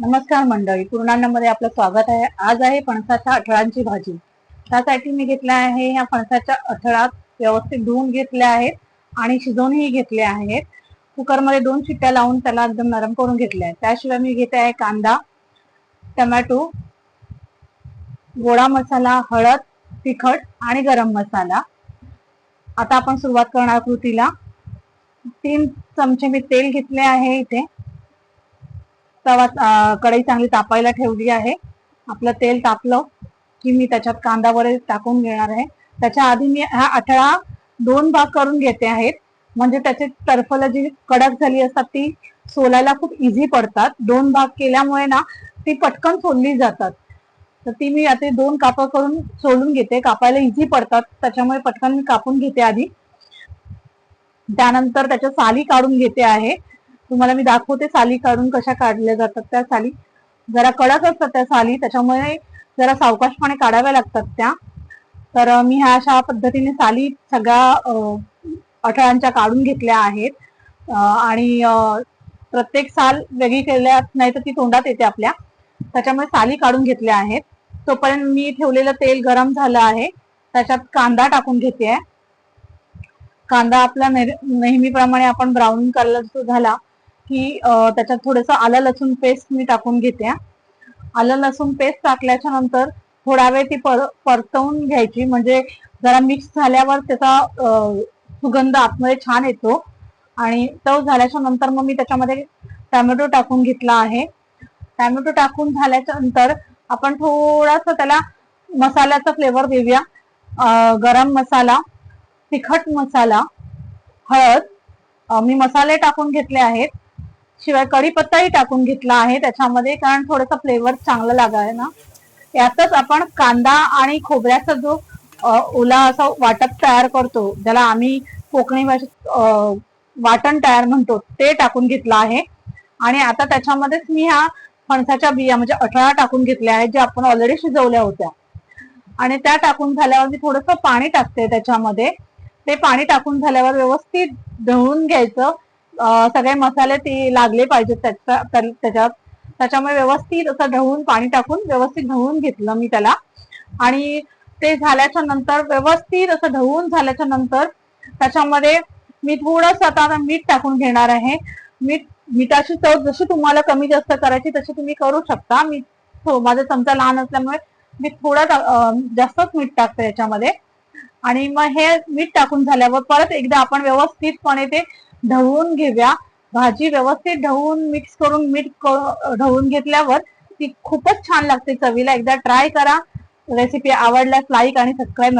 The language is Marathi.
नमस्कार मंडळी पूर्णांनामध्ये आपलं स्वागत आहे. आज आहे फणसाच्या अठळांची भाजी. त्यासाठी मी घेतल्या आहे ह्या फणसाच्या अठळात व्यवस्थित धुवून घेतल्या आहेत आणि शिजवूनही घेतले आहेत. कुकरमध्ये दोन शिट्ट्या लावून त्याला एकदम नरम करून घेतल्या आहेत. त्याशिवाय मी घेते आहे कांदा टमॅटो गोडा मसाला हळद तिखट आणि गरम मसाला. आता आपण सुरुवात करणार कृतीला. तीन चमचे मी तेल घेतले आहे इथे. तवा कढई चांगली तापायला ठेवली आहे. आपलं तेल तापलं की मी त्याच्यात कांदा वगैरे टाकून घेणार आहे. त्याच्या आधी मी हा आठळा दोन भाग करून घेते आहेत. म्हणजे त्याचे तर्फला जी कडक झाली असतात ती सोलायला खूप इझी पडतात. दोन भाग केल्यामुळे ना ती पटकन सोलली जातात. तर ती मी आता दोन कापं करून सोलून घेते. कापायला इझी पडतात. त्याच्यामुळे पटकन मी कापून घेते आधी. त्यानंतर त्याच्या साली काढून घेते आहे. तुम्हाला मी दाखवते साली काढून कशा काढल्या जातात त्या साली. जरा कडक असतात त्या साली त्याच्यामुळे जरा सावकाशपणे काढाव्या लागतात त्या. तर मी ह्या अशा पद्धतीने साली सगळ्या अठळांच्या काढून घेतल्या आहेत. आणि प्रत्येक साल वेगळी केल्या नाही तर ती तोंडात येते आपल्या. त्याच्यामुळे साली काढून घेतल्या आहेत. तोपर्यंत मी ठेवलेलं तेल गरम झालं आहे. त्याच्यात कांदा टाकून घेते. आहे कांदा आपला नेहमीप्रमाणे आपण ब्राऊन कलर झाला की त्याच्यात थोडंसं आलं लसूण पेस्ट मी टाकून घेते आलं लसूण पेस्ट टाकल्याच्या नंतर थोडा वेळ ती पर परतवून घ्यायची. म्हणजे जरा मिक्स झाल्यावर त्याचा सुगंध आतमध्ये छान येतो. आणि तो झाल्याच्यानंतर मग मी त्याच्यामध्ये टॅमॅटो टाकून घेतला आहे. टॅमॅटो टाकून झाल्याच्यानंतर आपण थोडासा त्याला मसाल्याचा फ्लेवर देऊया. गरम मसाला तिखट मसाला हळद मी मसाले टाकून घेतले आहेत. शिवाय कढीपत्ताही टाकून घेतला आहे त्याच्यामध्ये कारण थोडंसं फ्लेवर चांगला लागाय ना. यातच आपण कांदा आणि खोबऱ्याचा जो ओला असा वाटप तयार करतो ज्याला आम्ही कोकणी भाषेत वाटण तयार म्हणतो ते टाकून घेतलं आहे. आणि आता त्याच्यामध्येच मी ह्या फणसाच्या बिया म्हणजे अठरा टाकून घेतल्या आहेत ज्या आपण ऑलरेडी शिजवल्या होत्या. आणि त्या टाकून झाल्यावर मी थोडंसं पाणी टाकते त्याच्यामध्ये. ते पाणी टाकून झाल्यावर व्यवस्थित ढवळून घ्यायचं. सगळे मसाले ते लागले पाहिजेत त्याच्या त्याच्यात. त्याच्यामुळे व्यवस्थित असं ढवळून पाणी टाकून व्यवस्थित ढवळून घेतलं मी त्याला. आणि ते झाल्याच्यानंतर व्यवस्थित असं ढवळून झाल्याच्यानंतर त्याच्यामध्ये मी थोडंसं आता मीठ टाकून घेणार आहे. मीठ मिठाची चव जशी तुम्हाला कमी जास्त करायची तशी तुम्ही करू शकता. मी माझा चमचा लहान असल्यामुळे मी थोडा जास्तच मीठ टाकते याच्यामध्ये. आणि मग हे मीठ टाकून झाल्यावर परत एकदा आपण व्यवस्थितपणे ते ढवळून घेऊया. भाजी व्यवस्थित ढवून मिक्स करून मीठ ढवून घेतल्यावर ती खूपच छान लागते चवीला. एकदा ट्राय करा. रेसिपी आवडल्यास लाईक आणि सबस्क्राईब